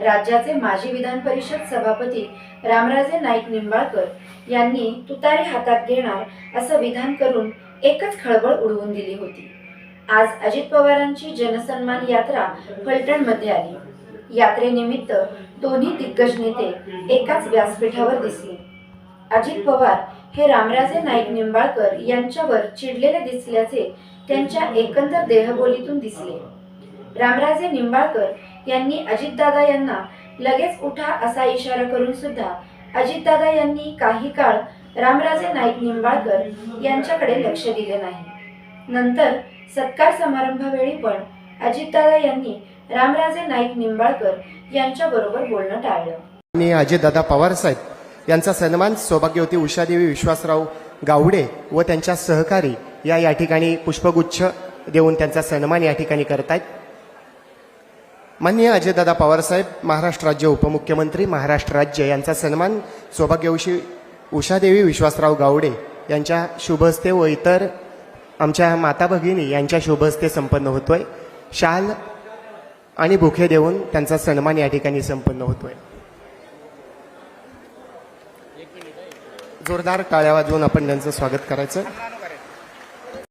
राज्याचे माजी विधान परिषद सभापती रामराजे नाईक निंबाळकर यांनी तुतारी हातात घेणार असं विधान करून एकच खळबळ उडवून दिली होती. आज अजित पवारांची जनसन्मान यात्रा फलटणमध्ये आली. यात्रेनिमित्त दोन्ही दिग्गज नेते एकाच व्यासपीठावर दिसले. अजित पवार हे रामराजे नाईक निंबाळकर यांच्यावर चिडलेले दिसल्याचे त्यांच्या एकंदर देहबोलीतून दिसले. रामराजे निंबाळकर यांनी अजितदादा यांना लगेच उठा असा इशारा करून सुद्धा अजितदादा यांनी काही काळ रामराजे नाईक निंबाळकर यांच्याकडे लक्ष दिले नाही. नंतर सत्कार समारंभावेळी पण अजितदादा यांनी रामराजे नाईक निंबाळकर यांच्याबरोबर बोलणं टाळलं. आणि अजितदादा पवारसाहेब यांचा सन्मान सौभाग्यवती उषादेवी विश्वासराव गावडे व त्यांच्या सहकारी या या ठिकाणी पुष्पगुच्छ देऊन त्यांचा सन्मान या ठिकाणी करतायत. माननीय अजयदादा पवारसाहेब महाराष्ट्र राज्य उपमुख्यमंत्री महाराष्ट्र राज्य यांचा सन्मान सौभाग्यवशी उषादेवी विश्वासराव गावडे यांच्या शुभहस्ते व इतर आमच्या माता भगिनी यांच्या शुभहस्ते संपन्न होतोय. शाल आणि बुखे देऊन त्यांचा सन्मान या ठिकाणी संपन्न होतोय. जोरदार टाळ्या वाजवून आपण त्यांचं स्वागत करायचं.